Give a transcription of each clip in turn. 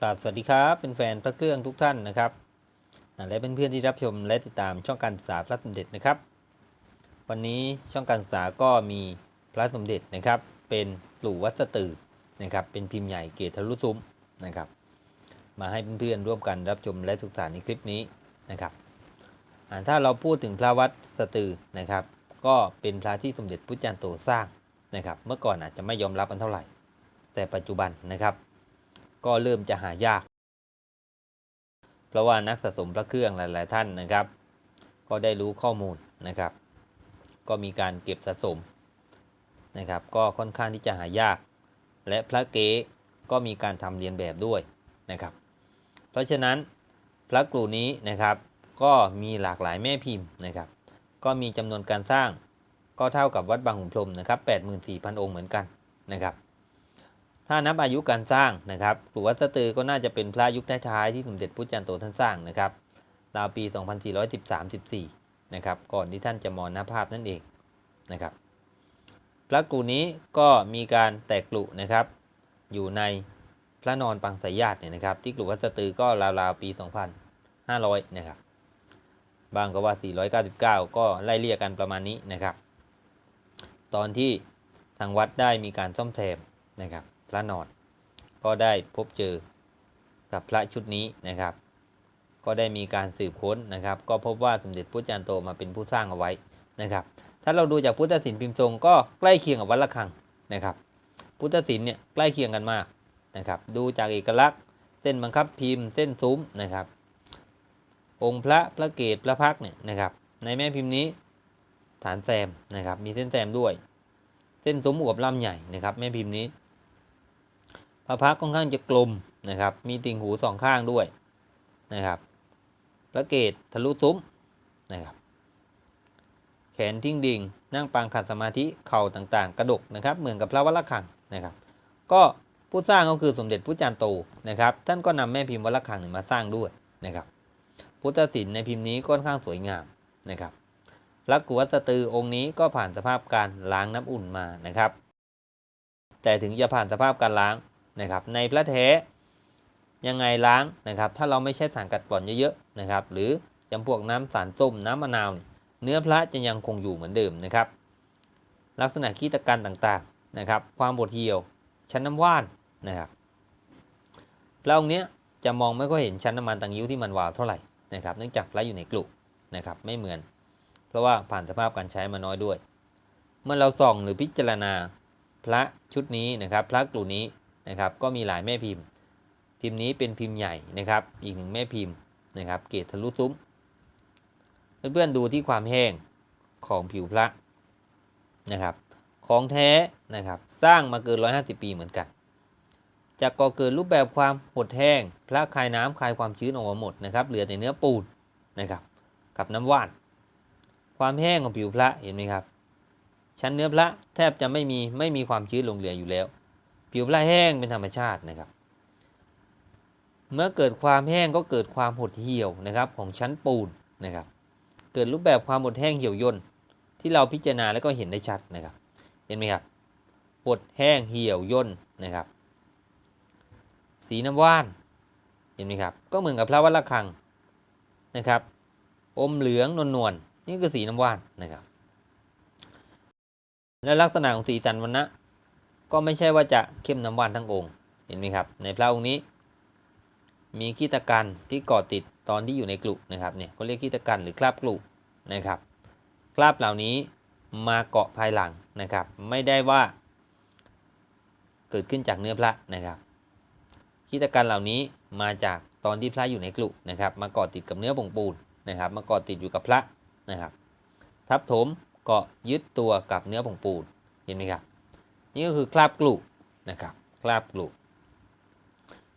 กราบสวัสดีครับเป็นแฟนพระเครื่องทุกท่านนะครับ และเป็นเพื่อนๆที่รับชมและติดตามช่องการศึกษาพระสมเด็จนะครับ วันนี้ช่องการศึกษาก็มีพระสมเด็จนะครับ เป็นหลู่วัดสตือนะครับ เป็นพิมพ์ใหญ่เกตทะลุซุ้มนะครับ มาให้เพื่อนๆร่วมกันรับชมและศึกษาในคลิปนี้นะครับอ่าถ้าเราพูดถึงพระวัดสตือนะครับ ก็เป็นพระที่สมเด็จพุทธจารย์โตสร้างนะครับ เมื่อก่อนอาจจะไม่ยอมรับกันเท่าไหร่ แต่ปัจจุบันนะครับ ก็เริ่มจะหายาก เพราะว่านักสะสมพระเครื่องหลาย ๆ ท่านนะครับ ก็ได้รู้ข้อมูลนะครับ ก็มีการเก็บสะสมนะครับ ก็ค่อนข้างที่จะหายาก และพระเก๊ก็มีการทำเรียนแบบด้วยนะครับ เพราะฉะนั้นพระกรูนี้นะครับก็มีหลากหลายแม่พิมพ์นะครับ ก็มีจำนวนการสร้างก็เท่ากับวัดบางขุนพรมนะครับ 84,000 องค์เหมือนกันนะครับ ถ้านับอายุการสร้างนะครับหลวงวัดสตือก็น่าจะเป็นพระยุคท้ายๆที่สมเด็จพุทธจารย์โตท่านสร้างนะครับราวปี 2413-14นะครับก่อนที่ท่านจะมรณภาพนั่นเองนะครับพระกูนี้ก็มีการแตกกลุนะครับ อยู่ในพระนอนปังสายญาติเนี่ยนะครับ ที่กลุวัดสตือก็ราวๆปี 2500นะครับบางก็ว่า 499 ก็ไล่เรียกกันประมาณนี้นะครับ ตอนที่ทางวัดได้มีการซ่อมแซมนะครับ พระนอน ก็ได้พบเจอกับพระชุดนี้นะครับ ก็ได้มีการสืบค้นนะครับ ก็พบว่าสมเด็จพุทธจารย์โตมาเป็นผู้สร้างเอาไว้นะครับ ถ้าเราดูจากพุทธศิลป์พิมพ์ทรงก็ใกล้เคียงกับวัดระฆังนะครับ พุทธศิลป์เนี่ยใกล้เคียงกันมากนะครับ ดูจากเอกลักษณ์ เส้นบังคับพิมพ์เส้นซุ้มนะครับ องค์พระพระเกศพระพักเนี่ยนะครับ ในแม่พิมพ์นี้ฐานแซมนะครับ มีเส้นแซมด้วย เส้นซุ้มอวบล่ำใหญ่นะครับ แม่พิมพ์นี้ พระพักค่อนข้างจะกลมนะครับ มีติ่งหูสองข้างด้วยนะครับพระเกศทะลุซุ้มนะครับ แขนทิ้งดิ่ง นั่งปางขัดสมาธิเข่าต่างๆ กระดกนะครับ เหมือนกับพระวัดระฆังนะครับ ก็ผู้สร้างก็คือสมเด็จพุทธจารย์โตนะครับ ท่านก็นำแม่พิมพ์วัดระฆังเนี่ยมาสร้างด้วยนะครับ พุทธศิลป์ในพิมพ์นี้ก็ค่อนข้างสวยงามนะครับพระกุวัตตือองค์นี้ก็ผ่านสภาพการล้างน้ำอุ่นมานะครับ แต่ถึงจะผ่านสภาพการล้าง นะครับในพระแท้ยังไงล้างนะครับ ถ้าเราไม่ใช้สารกัดกร่อนเยอะๆนะครับ หรือจำพวกน้ำสารส้มน้ำมะนาวเนื้อพระจะยังคงอยู่เหมือนเดิมนะครับ ลักษณะขี้ตะกันต่างๆนะครับ ความบดเหี่ยวชั้นน้ำว่านนะครับพระองค์เนี้ยจะมองไม่ค่อยเห็นชั้นน้ำมันตังยิ้วที่มันวาวเท่าไหร่นะครับ เนื่องจากพระอยู่ในกลุ่นะครับไม่เหมือน เพราะว่าผ่านสภาพการใช้มาน้อยด้วย เมื่อเราส่องหรือพิจารณาพระชุดนี้นะครับ พระกลุ่นี้ นะครับก็มีหลายแม่พิมพ์ พิมพ์นี้เป็นพิมพ์ใหญ่นะครับ อีกหนึ่งแม่พิมพ์นะครับ เกตทะลุซุ้ม เพื่อนๆดูที่ความแห้งของผิวพระนะครับ ของแท้นะครับสร้างมาเกิน 150 ปีเหมือนกันจะก่อเกิดรูปแบบความหดแห้งพระคายน้ำคายความชื้นออกมาหมดนะครับ เหลือแต่เนื้อปูนนะครับ กับน้ำว่าน ความแห้งของผิวพระเห็นไหมครับ ชั้นเนื้อพระแทบจะไม่มีไม่มีความชื้นหลงเหลืออยู่แล้ว ผิวพระแห้งเป็นธรรมชาตินะครับ เมื่อเกิดความแห้งก็เกิดความหดเหี่ยวนะครับของชั้นปูนนะครับ เกิดรูปแบบความหดแห้งเหี่ยวย่นที่เราพิจารณาแล้วก็เห็นได้ชัดนะครับ เห็นไหมครับหดแห้งเหี่ยวย่นนะครับ สีน้ำว่านเห็นไหมครับ ก็เหมือนกับพระวัดระฆังนะครับ อมเหลืองนวลนวลๆนี่คือสีน้ำว่านนะครับ และลักษณะของสีจันทร์วันนะ ก็ไม่ใช่ว่าจะเข้มน้ำว่านทั้งองค์ เห็นไหมครับ ในพระองค์นี้ มีขีตกันที่เกาะติดตอนที่อยู่ในกลุนะครับเนี่ยเขาเรียกขีตกันหรือคราบกลุนะครับ คราบเหล่านี้มาเกาะภายหลังนะครับ ไม่ได้ว่า เกิดขึ้นจากเนื้อพระนะครับขีตกันเหล่านี้มาจากตอนที่พระอยู่ในกลุนะครับ มาเกาะติดกับเนื้อผงปูนนะครับ มาเกาะติดอยู่กับพระนะครับ ทับถมเกาะยึดตัวกับเนื้อผงปูนเห็นไหมครับ นี่ก็คือคราบกลุนะครับคราบกลุ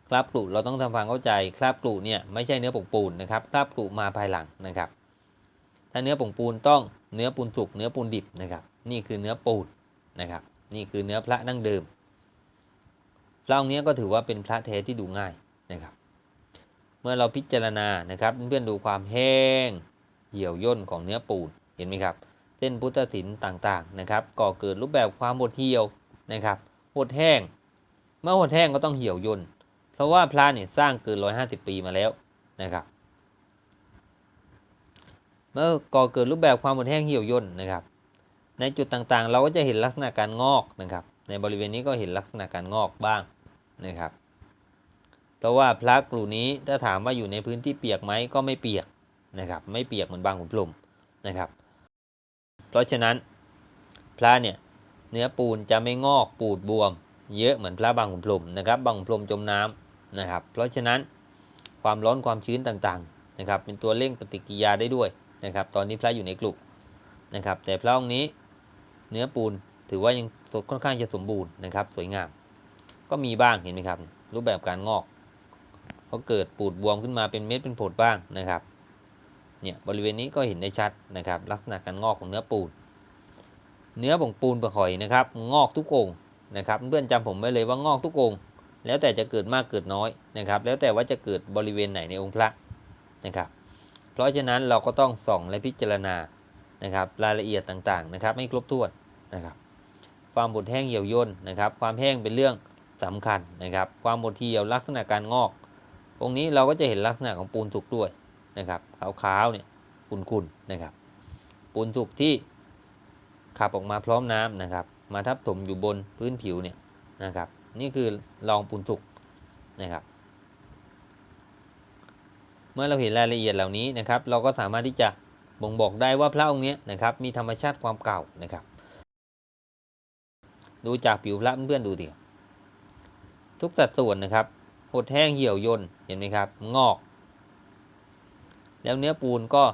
คราบกลุเราต้องทำความเข้าใจคราบกลุเนี่ยไม่ใช่เนื้อผงปูนนะครับคราบกลุมาภายหลังนะครับ ถ้าเนื้อผงปูนต้องเนื้อปูนสุกเนื้อปูนดิบนะครับ นี่คือเนื้อปูนนะครับนี่คือเนื้อพระดั้งเดิมพระองค์นี้ก็ถือว่าเป็นพระแท้ที่ดูง่ายนะครับ เมื่อเราพิจารณานะครับเพื่อนๆดูความแห้งเหี่ยวย่นของเนื้อปูนเห็นไหมครับเส้นพุทธศิลป์ต่างๆนะครับก่อเกิดรูปแบบความหดเหี่ยว นะครับหดแห้ง เมื่อหดแห้งก็ต้องเหี่ยวย่นเพราะว่าพระเนี่ยสร้างเกิน 150 ปีมาแล้วนะครับ เมื่อก่อเกิดรูปแบบความหดแห้งเหี่ยวย่นนะครับ ในจุดต่างๆ เราก็จะเห็นลักษณะการงอกนะครับ ในบริเวณนี้ก็เห็นลักษณะการงอกบ้างนะครับ เพราะว่าพระกลุ่นี้ถ้าถามว่าอยู่ในพื้นที่เปียกไหมก็ไม่เปียกนะครับไม่เปียกเหมือนบางขุนพรมนะครับ เพราะฉะนั้นพระเนี่ย เนื้อปูนจะไม่งอกปูดบวม เยอะเหมือนพระบางขุนพรมนะครับบางขุนพรมจมน้ำนะครับ เพราะฉะนั้นความร้อนความชื้นต่างๆนะครับเป็นตัวเร่งปฏิกิริยาได้ด้วยนะครับ ตอนนี้พระอยู่ในกลุ่นะครับ แต่พระองค์นี้เนื้อปูนถือว่ายังสดค่อนข้างจะสมบูรณ์นะครับ สวยงาม ก็มีบ้างเห็นไหมครับ รูปแบบการงอกก็เกิดปูดบวมขึ้นมาเป็นเม็ดเป็นผดบ้างนะครับเนี่ยบริเวณนี้ก็เห็นได้ชัดนะครับ ลักษณะการงอกของเนื้อปูน เนื้อของปูนปลือกหอยนะครับ งอกทุกองนะครับ เพื่อนจำผมไว้เลยว่างอกทุกองแล้วแต่จะเกิดมากเกิดน้อยนะครับ แล้วแต่ว่าจะเกิดบริเวณไหนในองค์พระนะครับ เพราะฉะนั้นเราก็ต้องส่องและพิจารณานะครับ รายละเอียดต่างๆนะครับไม่ครบถ้วนนะครับ ความบดแห้งเหี่ยวย่นนะครับ ความแห้งเป็นเรื่องสำคัญนะครับ ความบดเหี่ยวลักษณะการงอก องค์นี้เราก็จะเห็นลักษณะของปูนสุกด้วยนะครับขาวๆเนี่ยขุ่นๆนะครับ ปูนสุกที่ ขับออกมาพร้อมน้ำนะครับ มาทับถมอยู่บนพื้นผิวเนี่ยนะครับ นี่คือรองปูนสุกนะครับ เมื่อเราเห็นรายละเอียดเหล่านี้นะครับ เราก็สามารถที่จะบ่งบอกได้ว่าพระองค์เนี้ยนะครับ มีธรรมชาติความเก่านะครับ ดูจากผิวพระเพื่อนๆดูดิทุกสัดส่วนนะครับ หดแห้งเหี่ยวย่นเห็นไหมครับ งอก แล้วเนื้อปูนก็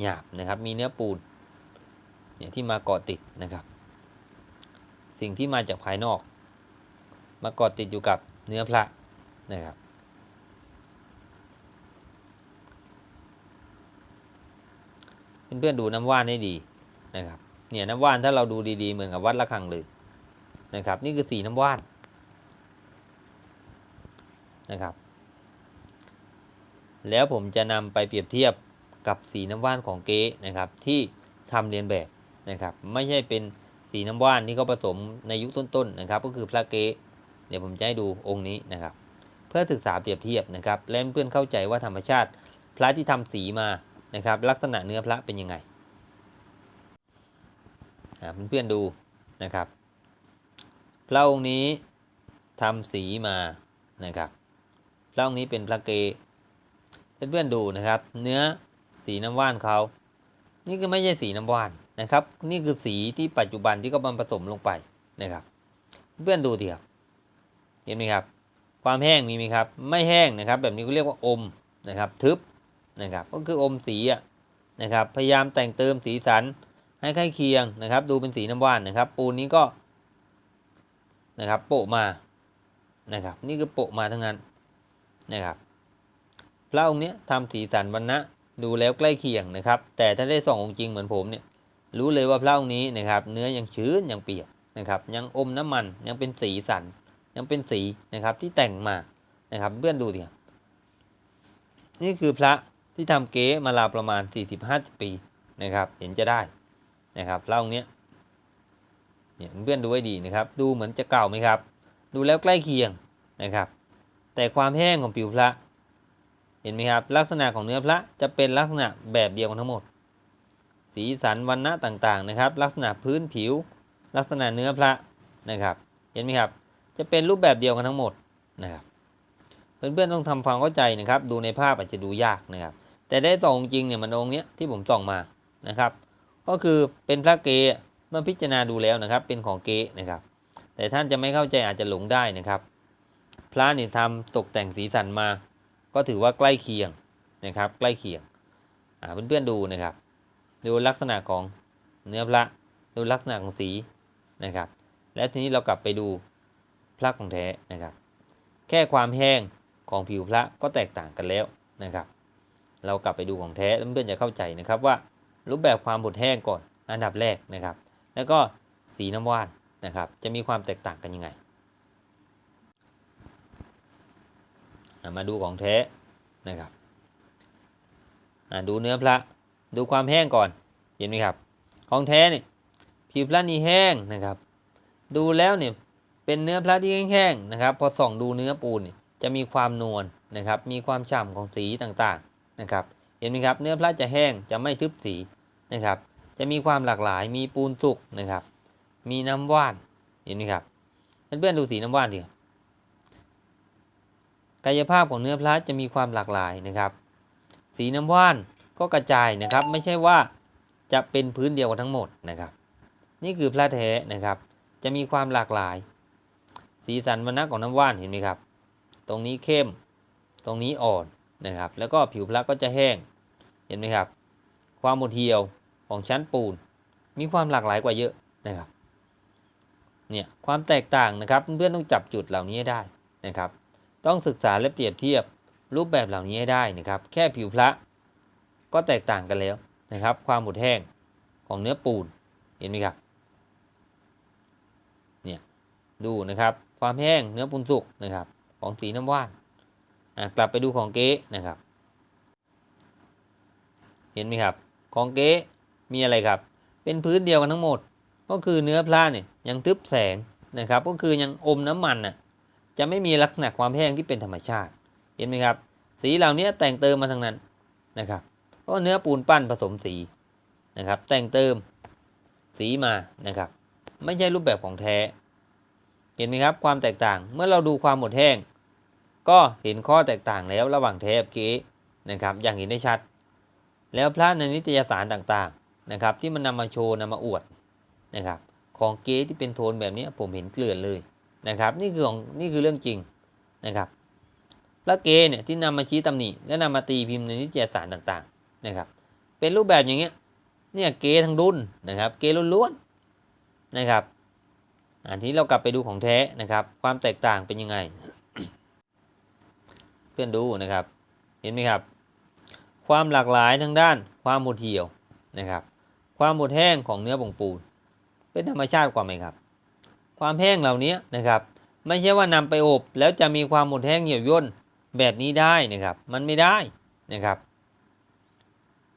หยาบนะครับ มีเนื้อปูน เนี่ยที่มาเกาะติดนะครับ สิ่งที่มาจากภายนอก มาเกาะติดอยู่กับเนื้อพระนะครับเพื่อนๆดูน้ำว่านให้ดีนะครับเนี่ยน้ำว่านถ้าเราดูดีๆเหมือนกับวัดละคังเลยนะครับ นี่คือสีน้ำว่านนะครับ แล้วผมจะนำไปเปรียบเทียบกับสีน้ำว่านของเก๊นะครับ ที่ทำเรียนแบบ นะครับ ไม่ใช่เป็นสีน้ำว่านที่เขาผสมในยุคต้นๆนะครับ ก็คือพระเก๊เดี๋ยวผมจะให้ดูองค์นี้นะครับ เพื่อศึกษาเปรียบเทียบนะครับ และเพื่อนเข้าใจว่าธรรมชาติ พระที่ทำสีมานะครับ ลักษณะเนื้อพระเป็นยังไงเพื่อนๆดูนะครับพระองค์นี้ทำสีมานะครับพระองค์นี้เป็นพระเกเพื่อนๆดูนะครับ เนื้อสีน้ำว่านเขา นี่ก็ไม่ใช่สีน้ำว่าน นะครับ นี่คือสีที่ปัจจุบันที่เขามาผสมลงไปนะครับ เพื่อนดูทีครับเห็นไหมครับ ความแห้งมีไหมครับ ไม่แห้งนะครับ แบบนี้ก็เรียกว่าอมนะครับ ทึบนะครับ ก็คืออมสีอะนะครับ พยายามแต่งเติมสีสันให้ใกล้เคียงนะครับ ดูเป็นสีน้ำว่านนะครับ ปูนนี้ก็นะครับ โปะมานะครับ นี่คือโปะมาทั้งนั้นนะครับพระองค์เนี้ยทำสีสันวันนะดูแล้วใกล้เคียงนะครับ แต่ถ้าได้ส่ององค์จริงเหมือนผมเนี่ย รู้เลยว่าพระองค์นี้นะครับ เนื้อยังชื้นยังเปียกนะครับ ยังอมน้ำมันยังเป็นสีสัน ยังเป็นสีนะครับที่แต่งมานะครับเพื่อนดูดิครับนี่คือพระที่ทำเก๊มาลาประมาณ 40-50 ปีนะครับ เห็นจะได้นะครับพระองค์เนี้ยเนี่ยเพื่อนดูให้ดีนะครับ ดูเหมือนจะเก่าไหมครับ ดูแล้วใกล้เคียงนะครับ แต่ความแห้งของผิวพระ เห็นไหมครับ ลักษณะของเนื้อพระจะเป็นลักษณะแบบเดียวกันทั้งหมด สีสันวันณะต่างๆนะครับ ลักษณะพื้นผิว ลักษณะเนื้อพระนะครับ เห็นไหมครับ จะเป็นรูปแบบเดียวกันทั้งหมดนะครับเพื่อนๆต้องทำความเข้าใจนะครับ ดูในภาพอาจจะดูยากนะครับ แต่ได้ส่องจริงเนี่ยมันองค์เนี้ยที่ผมส่องมานะครับ ก็คือเป็นพระเกเมื่อพิจารณาดูแล้วนะครับ เป็นของเกนะครับ แต่ท่านจะไม่เข้าใจอาจจะหลงได้นะครับ พระเนี่ยทำตกแต่งสีสันมา ก็ถือว่าใกล้เคียงนะครับ ใกล้เคียงเพื่อนๆดูนะครับ ดูลักษณะของเนื้อพระดูลักษณะของสีนะครับ และทีนี้เรากลับไปดูพระของแท้นะครับ แค่ความแห้งของผิวพระก็แตกต่างกันแล้วนะครับ เรากลับไปดูของแท้เพื่อนๆจะเข้าใจนะครับว่ารูปแบบความบดแห้งก่อนอันดับแรกนะครับ แล้วก็สีน้ำว่านนะครับ จะมีความแตกต่างกันยังไง มาดูของแท้นะครับดูเนื้อพระ ดูความแห้งก่อน เห็นไหมครับ ของแท้เนี่ยผิวพระนี่แห้งนะครับ ดูแล้วเนี่ยเป็นเนื้อพระที่แห้งๆนะครับ พอส่องดูเนื้อปูนเนี่ยจะมีความนวลนะครับ มีความฉ่ำของสีต่างๆนะครับ เห็นไหมครับ เนื้อพระจะแห้งจะไม่ทึบสีนะครับ จะมีความหลากหลาย มีปูนสุกนะครับ มีน้ำว่าน เห็นไหมครับเพื่อนๆดูสีน้ำว่านดิกายภาพของเนื้อพระจะมีความหลากหลายนะครับ สีน้ำว่าน ก็กระจายนะครับ ไม่ใช่ว่าจะเป็นพื้นเดียวกันทั้งหมดนะครับ นี่คือพระแท้นะครับ จะมีความหลากหลาย สีสันวรรณะของน้ำว่านเห็นไหมครับ ตรงนี้เข้ม ตรงนี้อ่อนนะครับ แล้วก็ผิวพระก็จะแห้ง เห็นไหมครับ ความหมดเหี่ยวของชั้นปูน มีความหลากหลายกว่าเยอะนะครับ เนี่ยความแตกต่างนะครับเพื่อนๆต้องจับจุดเหล่านี้ให้ได้นะครับ ต้องศึกษาและเปรียบเทียบรูปแบบเหล่านี้ให้ได้นะครับ แค่ผิวพระ ก็แตกต่างกันแล้วนะครับ ความหมดแห้งของเนื้อปูนเห็นไหมครับเนี่ยดูนะครับความแห้งเนื้อปูนสุกนะครับของสีน้ำว่านกลับไปดูของเก๊นะครับ เห็นไหมครับ ของเก๊มีอะไรครับ เป็นพื้นเดียวกันทั้งหมด ก็คือเนื้อพระเนี่ยยังทึบแสงนะครับ ก็คือยังอมน้ำมันน่ะจะไม่มีลักษณะความแห้งที่เป็นธรรมชาติ เห็นไหมครับ สีเหล่านี้แต่งเติมมาทั้งนั้นนะครับ ก็เนื้อปูนปั้นผสมสีนะครับ แต่งเติมสีมานะครับ ไม่ใช่รูปแบบของแท้ เห็นไหมครับความแตกต่างเมื่อเราดูความหมดแห้ง ก็เห็นข้อแตกต่างแล้วระหว่างแท้กับเก๊นะครับ อย่างเห็นได้ชัด แล้วพระในนิตยสารต่างๆนะครับ ที่มันนำมาโชว์นำมาอวดนะครับ ของเก๊ที่เป็นโทนแบบนี้ผมเห็นเกลื่อนเลยนะครับ นี่คือของนี่คือเรื่องจริงนะครับพระเก๊เนี่ยที่นำมาชี้ตำหนิและนำมาตีพิมพ์ในนิตยสารต่าง นะครับ เป็นรูปแบบอย่างเงี้ยเนี่ยเกทั้งรุ่นนะครับ เกล้วนๆนะครับ อันที่เรากลับไปดูของแท้นะครับ ความแตกต่างเป็นยังไง เพื่อนดูนะครับ เห็นไหมครับ ความหลากหลายทางด้านความหมดเหี่ยวนะครับ ความหมดแห้งของเนื้อผงปูน เป็นธรรมชาติกว่าไหมครับ ความแห้งเหล่านี้นะครับ ไม่ใช่ว่านำไปอบ แล้วจะมีความหมดแห้งเหี่ยวย่นแบบนี้ได้นะครับ มันไม่ได้นะครับ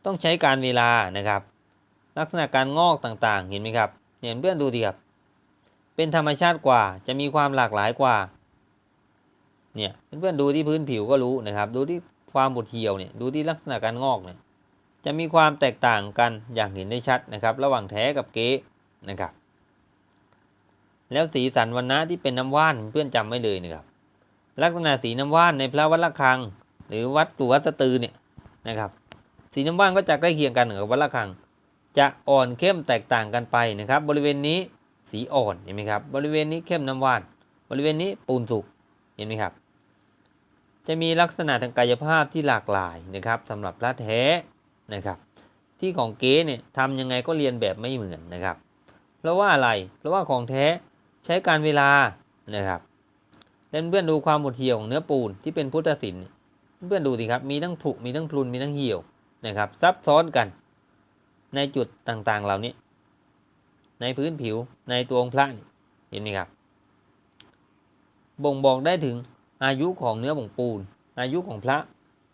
ต้องใช้การเวลานะครับ ลักษณะการงอกต่างๆ เห็นไหมครับเห็นเพื่อนดูดีครับเป็นธรรมชาติกว่าจะมีความหลากหลายกว่าเนี่ยเพื่อนๆดูที่พื้นผิวก็รู้นะครับ ดูที่ความบดเหี่ยวเนี่ยดูที่ลักษณะการงอกเนี่ยจะมีความแตกต่างกันอย่างเห็นได้ชัดนะครับ ระหว่างแท้กับเก๊นะครับ แล้วสีสันวันนะที่เป็นน้ำว่านเพื่อนจำไว้เลยนะครับ ลักษณะสีน้ำว่านในพระวัดระฆัง หรือวัดปู่วัดสตือเนี่ยนะครับ สีน้ำว่านก็จะใกล้เคียงกันกับวัดระฆัง จะอ่อนเข้มแตกต่างกันไปนะครับ บริเวณนี้สีอ่อนเห็นไหมครับ บริเวณนี้เข้มน้ำว่าน บริเวณนี้ปูนสุกเห็นไหมครับ จะมีลักษณะทางกายภาพที่หลากหลายนะครับสำหรับพระแท้นะครับ ที่ของเก๊เนี่ยทำยังไงก็เรียนแบบไม่เหมือนนะครับ เพราะว่าอะไร เพราะว่าของแท้ใช้การเวลานะครับเล่นเพื่อนดูความหมดเหี่ยวของเนื้อปูนที่เป็นพุทธศิลป์เนี่ยเพื่อนดูสิครับ มีทั้งผุ มีทั้งพลุน มีทั้งเหี่ยว นะครับซับซ้อนกัน ในจุดต่างๆเหล่านี้ ในพื้นผิวในตัวองค์พระนี่เห็นไหมครับ บ่งบอกได้ถึงอายุของเนื้อผงปูน อายุของพระ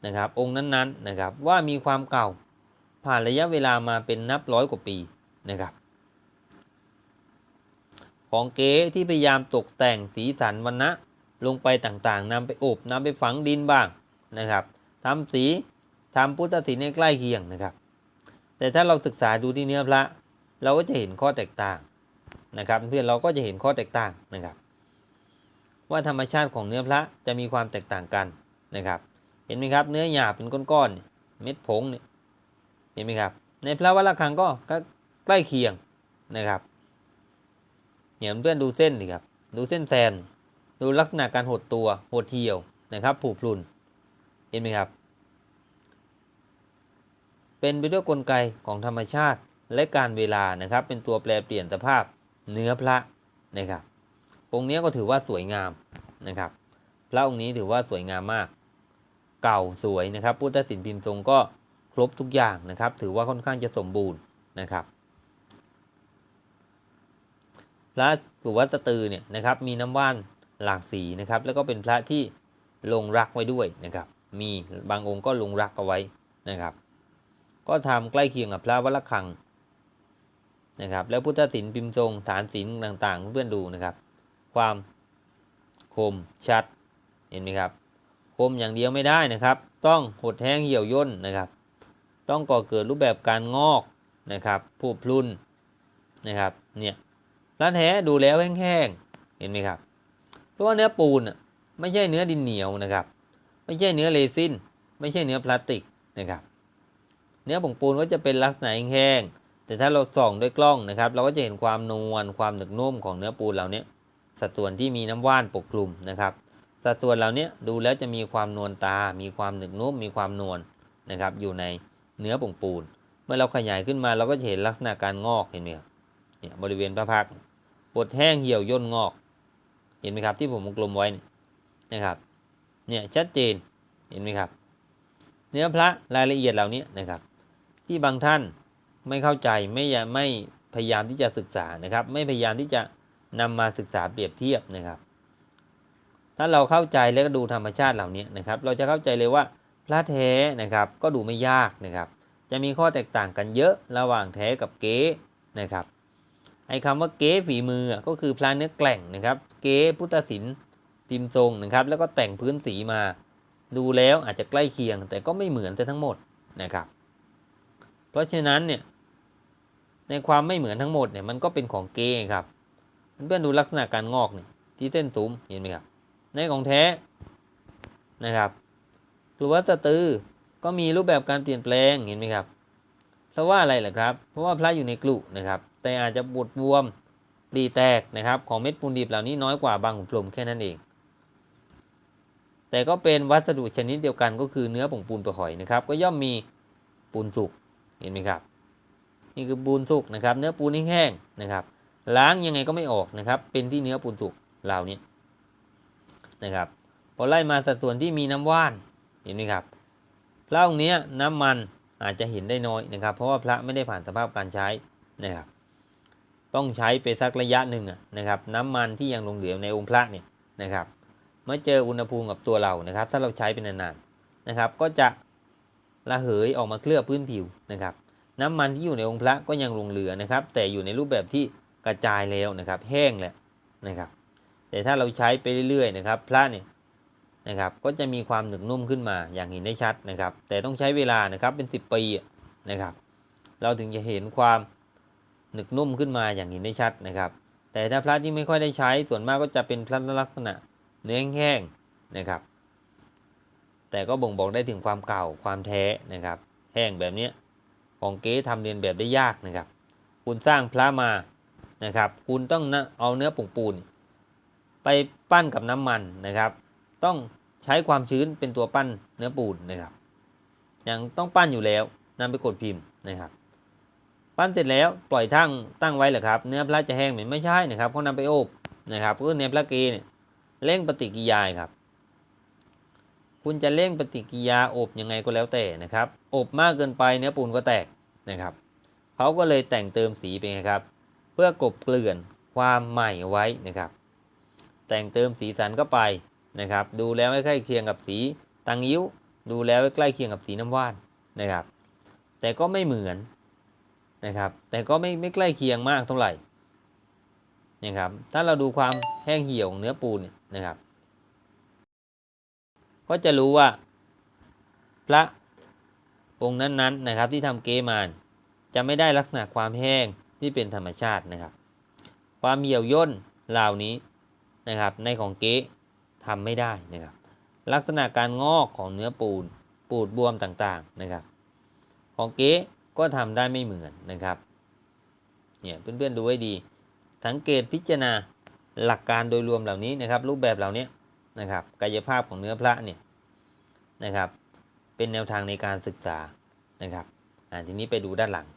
นะครับ องค์นั้นๆนะครับว่ามีความเก่าผ่านระยะเวลามาเป็นนับร้อยกว่าปีนะครับ ของเก๋ที่พยายามตกแต่งสีสันวันนะลงไปต่างๆนำไปอบนำไปฝังดินบ้างนะครับทำสี ทำพุทธศิลป์ให้ใกล้เคียงนะครับ แต่ถ้าเราศึกษาดูที่เนื้อพระ เราก็จะเห็นข้อแตกต่างนะครับ เพื่อนเราก็จะเห็นข้อแตกต่างนะครับ ว่าธรรมชาติของเนื้อพระจะมีความแตกต่างกันนะครับ เห็นไหมครับ เนื้อหยาบเป็นก้อนๆเม็ดผงเนี่ยเห็นไหมครับ ในพระวัดระฆังก็ใกล้เคียงนะครับเนี่ยเพื่อนดูเส้นดิครับ ดูเส้นแซนดูลักษณะการหดตัวหดเหี่ยวนะครับผุพรุน เห็นไหมครับ เป็นไปด้วยกลไกของธรรมชาติและการเวลานะครับ เป็นตัวแปรเปลี่ยนสภาพเนื้อพระนะครับองค์นี้ก็ถือว่าสวยงามนะครับ พระองค์นี้ถือว่าสวยงามมาก เก่าสวยนะครับพุทธศิลป์พิมพ์ทรงก็ครบทุกอย่างนะครับ ถือว่าค่อนข้างจะสมบูรณ์นะครับพระกุวัดสตือเนี่ยนะครับมีน้ำว่านหลากสีนะครับ แล้วก็เป็นพระที่ลงรักไว้ด้วยนะครับ มีบางองค์ก็ลงรักเอาไว้นะครับ ก็ทำใกล้เคียงกับพระวัดระฆังนะครับ แล้วพุทธศิลป์พิมพ์ทรงฐานศิลป์ต่างๆ เพื่อนดูนะครับ ความคมชัดเห็นไหมครับ คมอย่างเดียวไม่ได้นะครับ ต้องหดแห้งเหี่ยวย่นนะครับ ต้องก่อเกิดรูปแบบการงอกนะครับผุพรุนนะครับเนี่ยพระแท้ดูแล้วแห้งๆเห็นไหมครับ เพราะว่าเนื้อปูนอะไม่ใช่เนื้อดินเหนียวนะครับ ไม่ใช่เนื้อเรซินไม่ใช่เนื้อพลาสติกนะครับ เนื้อผงปูนก็จะเป็นลักษณะแห้งๆแต่ถ้าเราส่องด้วยกล้องนะครับ เราก็จะเห็นความนวลความหนึบนุ่มของเนื้อปูนเหล่านี้สัดส่วนที่มีน้ำว่านปกคลุมนะครับสัดส่วนเหล่านี้ดูแล้วจะมีความนวลตา มีความหนึบนุ่มมีความนวลนะครับ อยู่ในเนื้อผงปูน เมื่อเราขยายขึ้นมาเราก็จะเห็นลักษณะการงอกเห็นไหมครับเนี่ยบริเวณพระพักตร์บดแห้งเหี่ยวย่นงอก เห็นไหมครับที่ผมวงกลมไว้นี่นะครับ เนี่ยชัดเจนเห็นไหมครับ เนื้อพระรายละเอียดเหล่านี้นะครับ ที่บางท่านไม่เข้าใจไม่ยไม่พยายามที่จะศึกษานะครับ ไม่พยายามที่จะนำมาศึกษาเปรียบเทียบนะครับ ถ้าเราเข้าใจแล้วก็ดูธรรมชาติเหล่านี้นะครับ เราจะเข้าใจเลยว่าพระแท้นะครับก็ดูไม่ยากนะครับ จะมีข้อแตกต่างกันเยอะระหว่างแท้กับเก๊นะครับไอ้คำว่าเก๊ฝีมือก็คือพระเนื้อแกล่งนะครับ เก๊พุทธศิลป์พิมพ์ทรงนะครับ แล้วก็แต่งพื้นสีมา ดูแล้วอาจจะใกล้เคียง แต่ก็ไม่เหมือนแต่ทั้งหมดนะครับ เพราะฉะนั้นเนี่ยในความไม่เหมือนทั้งหมดเนี่ยมันก็เป็นของเก๊ครับเพื่อนดูลักษณะการงอกเนี่ยที่เส้นสูงเห็นไหมครับ ในของแท้นะครับหรือว่าสตือก็มีรูปแบบการเปลี่ยนแปลงเห็นไหมครับ เพราะว่าอะไรล่ะครับ เพราะว่าพระอยู่ในกลุนะครับ แต่อาจจะบดบวมปรีแตกนะครับ ของเม็ดปูนดิบเหล่านี้น้อยกว่าบางขุนพรหมแค่นั้นเอง แต่ก็เป็นวัสดุชนิดเดียวกันก็คือเนื้อผงปูนปลือกหอยนะครับ ก็ย่อมมีปูนสุก เห็นไหมครับ นี่คือปูนสุกนะครับ เนื้อปูนแห้งนะครับ ล้างยังไงก็ไม่ออกนะครับ เป็นที่เนื้อปูนสุกเหล่านี้นะครับ พอไล่มาสัดส่วนที่มีน้ำว่านเห็นไหมครับพระองค์เนี้ยน้ำมันอาจจะเห็นได้น้อยนะครับ เพราะว่าพระไม่ได้ผ่านสภาพการใช้นะครับ ต้องใช้ไปสักระยะหนึ่งนะครับ น้ำมันที่ยังหลงเหลือในองค์พระเนี่ยนะครับเมื่อเจออุณหภูมิกับตัวเรานะครับ ถ้าเราใช้เป็นนานๆนะครับ ก็จะ ระเหยออกมาเคลือบพื้นผิวนะครับน้ำมันที่อยู่ในองค์พระก็ยังลงเหลือนะครับ แต่อยู่ในรูปแบบที่กระจายแล้วนะครับ แห้งแล้วนะครับ แต่ถ้าเราใช้ไปเรื่อยๆนะครับ พระเนี่ยนะครับ ก็จะมีความหนึบนุ่มขึ้นมาอย่างเห็นได้ชัดนะครับ แต่ต้องใช้เวลานะครับเป็น 10 ปีนะครับ เราถึงจะเห็นความหนึบนุ่มขึ้นมาอย่างเห็นได้ชัดนะครับ แต่ถ้าพระที่ไม่ค่อยได้ใช้ส่วนมากก็จะเป็นพระลักษณะเนื้อแห้งนะครับ แต่ก็บ่งบอกได้ถึงความเก่าความแท้นะครับ แห้งแบบนี้ของเก๊ทำเรียนแบบได้ยากนะครับ คุณสร้างพระมานะครับ คุณต้องเอาเนื้อผงปูน ไปปั้นกับน้ำมันนะครับ ต้องใช้ความชื้นเป็นตัวปั้นเนื้อปูนนะครับยังต้องปั้นอยู่แล้วนำไปกดพิมพ์นะครับ ปั้นเสร็จแล้วปล่อยทั้งตั้งไว้เหรอครับ เนื้อพระจะแห้งไหมไม่ใช่นะครับเขานำไปอบนะครับก็คือเนื้อพระเกเนี่ยเร่งปฏิกิริยาครับ คุณจะเร่งปฏิกิยาอบยังไงก็แล้วแต่นะครับ อบมากเกินไปเนื้อปูนก็แตกนะครับเขาก็เลยแต่งเติมสีไปไงครับ เพื่อกลบเกลื่อนความใหม่ไว้นะครับ แต่งเติมสีสันเข้าไปนะครับ ดูแล้วใกล้เคียงกับสีตังยิ้ว ดูแล้วใกล้เคียงกับสีน้ำว่านนะครับ แต่ก็ไม่เหมือนนะครับ แต่ก็ไม่ไม่ใกล้เคียงมากเท่าไหร่นะครับ ถ้าเราดูความแห้งเหี่ยวของเนื้อปูนเนี่ยนะครับ ก็จะรู้ว่า พระองค์นั้นๆนะครับ ที่ทำเกมาน จะไม่ได้ลักษณะความแห้งที่เป็นธรรมชาตินะครับ ความเหี่ยวย่นเหล่านี้นะครับ ในของเก๊ทำไม่ได้นะครับ ลักษณะการงอกของเนื้อปูนปูดบวมต่างๆนะครับ ของเก๊ก็ทำได้ไม่เหมือนนะครับเนี่ยเพื่อนๆดูไว้ดี สังเกตพิจารณาหลักการโดยรวมเหล่านี้นะครับ รูปแบบเหล่านี้นะครับ กายภาพของเนื้อพระเนี่ย นะครับ เป็นแนวทางในการศึกษานะครับอ่าทีนี้ไปดูด้านหลัง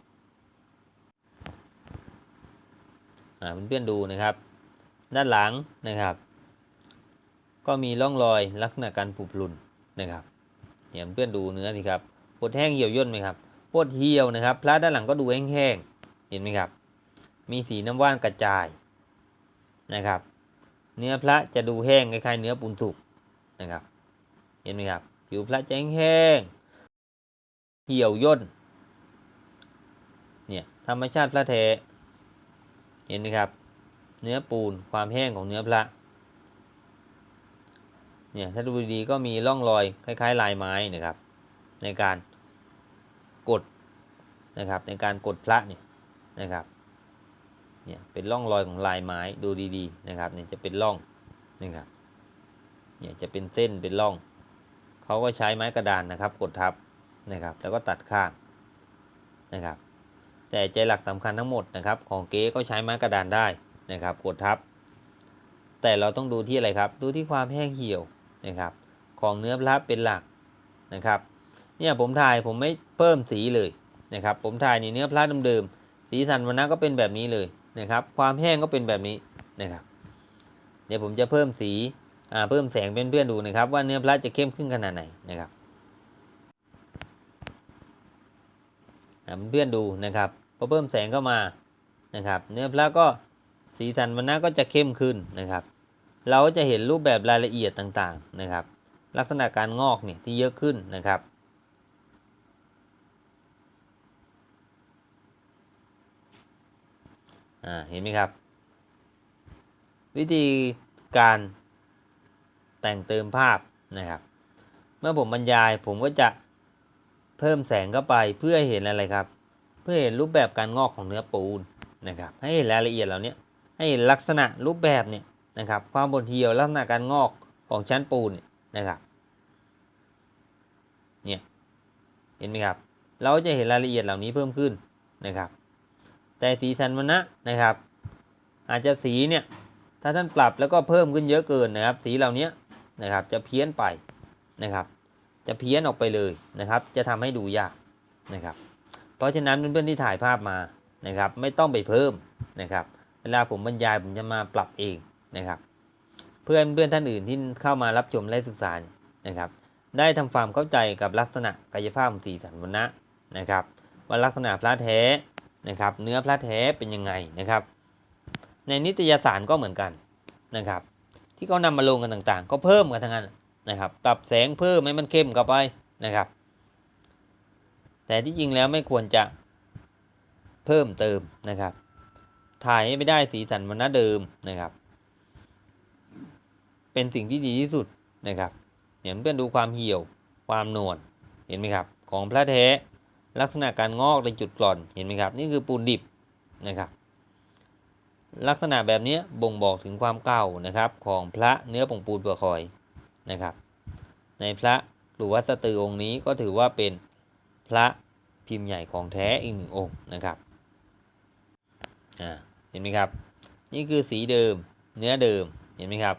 อ่าเพื่อนๆดูนะครับ ด้านหลังนะครับ ก็มีร่องรอยลักษณะการผุพรุนนะครับเห็นเพื่อนดูเนื้อสิครับปวดแห้งเหี่ยวย่นไหมครับปวดเหี่ยวนะครับพระด้านหลังก็ดูแห้งๆเห็นไหมครับ มีสีน้ำว่านกระจายนะครับ เนื้อพระจะดูแห้งคล้ายๆเนื้อปูนสุกนะครับ เห็นไหมครับ ผิวพระจะแห้ง เหี่ยวย่น เนี่ยธรรมชาติพระแท้เห็นไหมครับ เนื้อปูนความแห้งของเนื้อพระ เนี่ยถ้าดูดีๆก็มีร่องรอยคล้ายๆ ลายไม้นะครับ ในการกดนะครับในการกดพระเนี่ยนะครับเนี่ยเป็นร่องรอยของลายไม้ดูดีๆนะครับเนี่ยจะเป็นร่องนะครับเนี่ยจะเป็นเส้นเป็นร่อง เขาก็ใช้ไม้กระดานนะครับ กดทับนะครับ แล้วก็ตัดข้างนะครับ แต่ใจหลักสำคัญทั้งหมดนะครับ ของเก๊ก็ใช้ไม้กระดานได้นะครับ กดทับ แต่เราต้องดูที่อะไรครับ ดูที่ความแห้งเหี่ยวนะครับ ของเนื้อพระเป็นหลักนะครับ เนี่ยผมถ่ายผมไม่เพิ่มสีเลยนะครับ ผมถ่ายในเนื้อพระเดิมๆสีสันวันนะก็เป็นแบบนี้เลยนะครับ ความแห้งก็เป็นแบบนี้นะครับ เดี๋ยวผมจะเพิ่มสี เพิ่มแสงเป็นเพื่อนๆดูนะครับ ว่าเนื้อพระจะเข้มขึ้นขนาดไหนนะครับอ่าเพื่อนๆดูนะครับพอเพิ่มแสงเข้ามานะครับ เนื้อพระก็สีสันวันนะก็จะเข้มขึ้นนะครับ เราก็จะเห็นรูปแบบรายละเอียดต่างๆนะครับ ลักษณะการงอกเนี่ยที่เยอะขึ้นนะครับเห็นไหมครับ วิธีการ แต่งเติมภาพนะครับ เมื่อผมบรรยายผมก็จะเพิ่มแสงเข้าไปเพื่อเห็นอะไรครับ เพื่อเห็นรูปแบบการงอกของเนื้อปูนนะครับ ให้เห็นรายละเอียดเหล่านี้ให้เห็นลักษณะรูปแบบเนี่ยนะครับ ความบดเหี่ยวลักษณะการงอกของชั้นปูนเนี่ยนะครับเนี่ยเห็นไหมครับ เราจะเห็นรายละเอียดเหล่านี้เพิ่มขึ้นนะครับ แต่สีสันวันนะนะครับ อาจจะสีเนี่ยถ้าท่านปรับแล้วก็เพิ่มขึ้นเยอะเกินนะครับ สีเหล่านี้ นะครับ จะเพี้ยนไปนะครับ จะเพี้ยนออกไปเลยนะครับ จะทำให้ดูยากนะครับ เพราะฉะนั้นเพื่อนๆที่ถ่ายภาพมานะครับ ไม่ต้องไปเพิ่มนะครับ เวลาผมบรรยายผมจะมาปรับเองนะครับ เพื่อนเพื่อนท่านอื่นที่เข้ามารับชมและศึกษานะครับ ได้ทำความเข้าใจกับลักษณะกายภาพของสีสันวันนะนะครับว่าลักษณะพระแท้นะครับ เนื้อพระแท้เป็นยังไงนะครับ ในนิตยสารก็เหมือนกันนะครับ ที่เขานำมาลงกันต่างๆ ก็เพิ่มกันทั้งนั้นนะครับ ปรับแสงเพิ่มให้มันเข้มเข้าไปนะครับ แต่ที่จริงแล้วไม่ควรจะเพิ่มเติมนะครับ ถ่ายให้ไม่ได้สีสันวันนะเดิมนะครับ เป็นสิ่งที่ดีที่สุดนะครับเห็นเพื่อนดูความเหี่ยวความนวลเห็นไหมครับ ของพระแท้ลักษณะการงอกในจุดกร่อนเห็นไหมครับ นี่คือปูนดิบนะครับ ลักษณะแบบนี้บ่งบอกถึงความเก่านะครับของพระเนื้อผงปูนเปลือกหอยนะครับ ในพระหรือวัสตือองค์นี้ก็ถือว่าเป็นพระพิมพ์ใหญ่ของแท้อีกหนึ่งองค์นะครับอ่าเห็นไหมครับ นี่คือสีเดิมเนื้อเดิมเห็นไหมครับ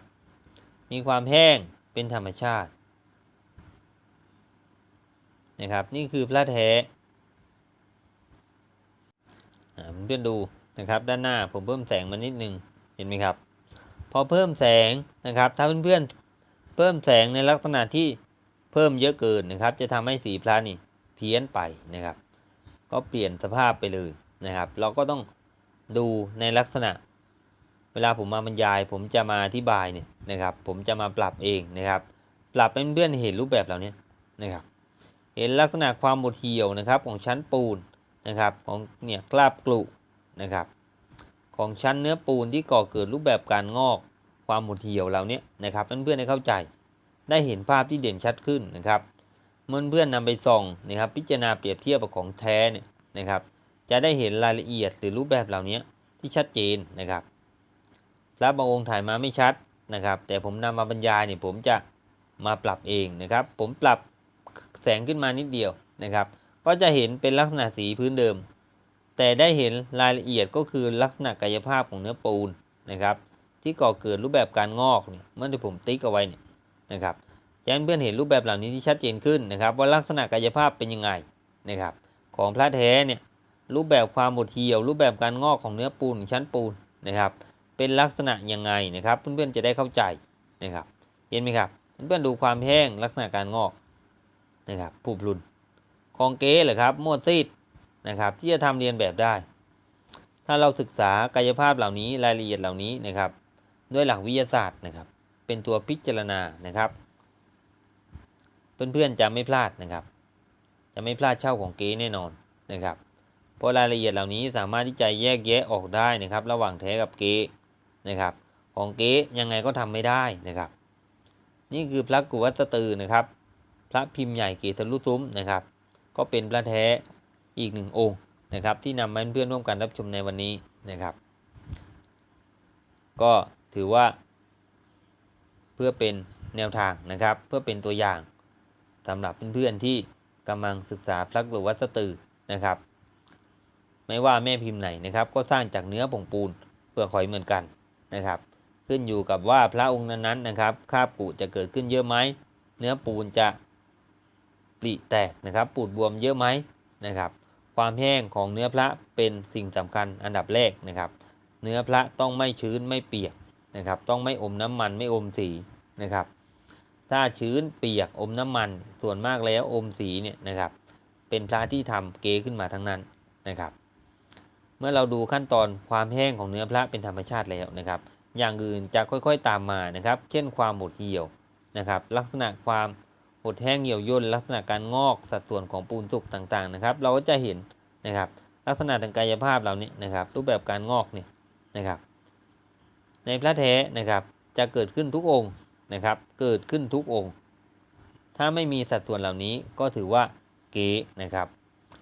มีความแห้งเป็นธรรมชาตินะครับนี่คือพระแท้อ่าเพื่อนดู นะครับ ด้านหน้าผมเพิ่มแสงมานิดนึงเห็นไหมครับ พอเพิ่มแสงนะครับ ถ้าเพื่อนๆเพิ่มแสงในลักษณะที่เพิ่มเยอะเกินนะครับ จะทำให้สีพระนี่เพี้ยนไปนะครับ ก็เปลี่ยนสภาพไปเลยนะครับ เราก็ต้องดูในลักษณะ เวลาผมมาบรรยาย ผมจะมาอธิบายเนี่ยนะครับ ผมจะมาปรับเองนะครับ ปรับให้เพื่อนเห็นรูปแบบเหล่านี้นะครับ เห็นลักษณะความบดเหี่ยวนะครับของชั้นปูนนะครับของเนี่ยกราบกลุ นะครับ ของชั้นเนื้อปูนที่ก่อเกิดรูปแบบการงอกความหดเหี่ยวเหล่านี้นะครับเพื่อนๆได้เข้าใจ ได้เห็นภาพที่เด่นชัดขึ้นนะครับ เมื่อเพื่อนนำไปส่องนะครับ พิจารณาเปรียบเทียบกับของแท้เนี่ยนะครับ จะได้เห็นรายละเอียดหรือรูปแบบเหล่านี้ที่ชัดเจนนะครับพระบางองค์ถ่ายมาไม่ชัดนะครับ แต่ผมนำมาบรรยายเนี่ยผมจะมาปรับเองนะครับ ผมปรับแสงขึ้นมานิดเดียวนะครับ ก็จะเห็นเป็นลักษณะสีพื้นเดิม แต่ได้เห็นรายละเอียดก็คือลักษณะกายภาพของเนื้อปูนนะครับ ที่ก่อเกิดรูปแบบการงอกเนี่ยเมื่อที่ผมติ๊กเอาไว้เนี่ยนะครับจะให้เพื่อนเห็นรูปแบบเหล่านี้ที่ชัดเจนขึ้นนะครับ ว่าลักษณะกายภาพเป็นยังไงนะครับ ของพระแท้เนี่ยรูปแบบความบดเหี่ยว รูปแบบการงอกของเนื้อปูนชั้นปูนนะครับ เป็นลักษณะยังไงนะครับ เพื่อนๆจะได้เข้าใจนะครับ เห็นไหมครับเพื่อนๆดูความแห้งลักษณะการงอกนะครับผูพรุนของเก๋เหรอครับมวดซีด นะครับ ที่จะทำเรียนแบบได้ ถ้าเราศึกษากายภาพเหล่านี้รายละเอียดเหล่านี้นะครับ ด้วยหลักวิทยาศาสตร์นะครับ เป็นตัวพิจารณานะครับ เพื่อนๆจะไม่พลาดนะครับ จะไม่พลาดเช่าของเก๋แน่นอนนะครับเพราะรายละเอียดเหล่านี้สามารถที่จะแยกแยะออกได้นะครับ ระหว่างแท้กับเก๋นะครับ ของเก๊ยังไงก็ทำไม่ได้นะครับ นี่คือพระกุวัตตือนะครับ พระพิมพ์ใหญ่เกตลุซุ้มนะครับ ก็เป็นพระแท้ อีกหนึ่งองค์นะครับที่นำมาให้เพื่อนร่วมกันรับชมในวันนี้นะครับ ก็ถือว่า เพื่อเป็นแนวทางนะครับ เพื่อเป็นตัวอย่างสำหรับเพื่อนๆที่กำลังศึกษาพระกรุวัตตือนะครับ ไม่ว่าแม่พิมพ์ไหนนะครับ ก็สร้างจากเนื้อผงปูนเปลือกหอยเหมือนกันนะครับ ขึ้นอยู่กับว่าพระองค์นั้นๆนะครับคาบกุจะเกิดขึ้นเยอะไหมเนื้อปูนจะปริแตกนะครับ ปูดบวมเยอะไหมนะครับ ความแห้งของเนื้อพระเป็นสิ่งสำคัญอันดับแรกนะครับ เนื้อพระต้องไม่ชื้นไม่เปียกนะครับ ต้องไม่อมน้ำมันไม่อมสีนะครับ ถ้าชื้นเปียกอมน้ำมันส่วนมากแล้วอมสีเนี่ยนะครับ เป็นพระที่ทำเกขึ้นมาทั้งนั้นนะครับ เมื่อเราดูขั้นตอนความแห้งของเนื้อพระเป็นธรรมชาติแล้วนะครับ อย่างอื่นจะค่อยๆตามมานะครับ เช่นความหมดเหี่ยวนะครับ ลักษณะความ ดแห้งเหี่ยวย่นลักษณะการงอกสัดส่วนของปูนสุกต่างๆนะครับ เราก็จะเห็นนะครับลักษณะทางกายภาพเรานี่ยนะครับ รูปแบบการงอกเนี่ยนะครับ ในพระแท้นะครับจะเกิดขึ้นทุกองค์นะครับ เกิดขึ้นทุกองค์ ถ้าไม่มีสัดส่วนเหล่านี้ก็ถือว่าเก๋นะครับ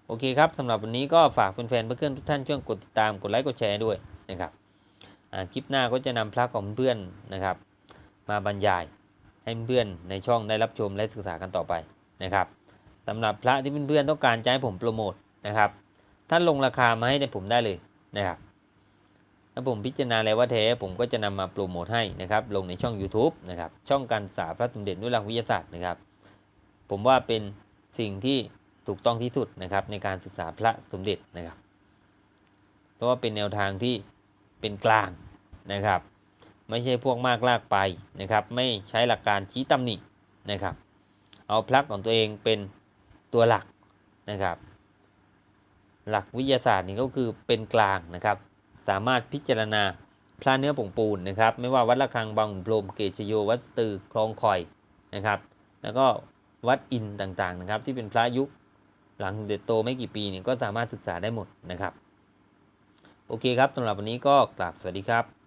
โอเคครับสำหรับวันนี้ก็ฝากแฟนๆเพื่อนๆทุกท่านช่วยกดติดตามกดไลค์กดแชร์ด้วยนะครับคลิปหน้าก็จะนำพระของเพื่อนนะครับ มาบรรยาย ให้เพื่อนในช่องได้รับชมและศึกษากันต่อไปนะครับสำหรับพระที่เพื่อนๆต้องการจะให้ผมโปรโมทนะครับท่านลงราคามาให้ในผมได้เลยนะครับถ้าผมพิจารณาแล้วว่าแท้ผมก็จะนำมาโปรโมทให้นะครับลงในช่อง YouTube นะครับช่องการศึกษาพระสมเด็จด้วยหลักวิทยาศาสตร์นะครับ ผมว่าเป็นสิ่งที่ถูกต้องที่สุดนะครับในการศึกษาพระสมเด็จนะครับ เพราะว่าเป็นแนวทางที่เป็นกลางนะครับ ไม่ใช่พวกมากลากไปนะครับ ไม่ใช้หลักการชี้ตำหนินะครับ เอาพลักของตัวเองเป็นตัวหลักนะครับ หลักวิทยาศาสตร์นี่ก็คือเป็นกลางนะครับ สามารถพิจารณาพระเนื้อผงปูนนะครับ ไม่ว่าวัดระฆังบางพรมเกจโยวัดตือคลองคอยนะครับ แล้วก็วัดอินต่างๆนะครับ ที่เป็นพระยุคหลังเด็ดโตไม่กี่ปีเนี่ยก็สามารถศึกษาได้หมดนะครับ โอเคครับสำหรับวันนี้ก็กราบสวัสดีครับ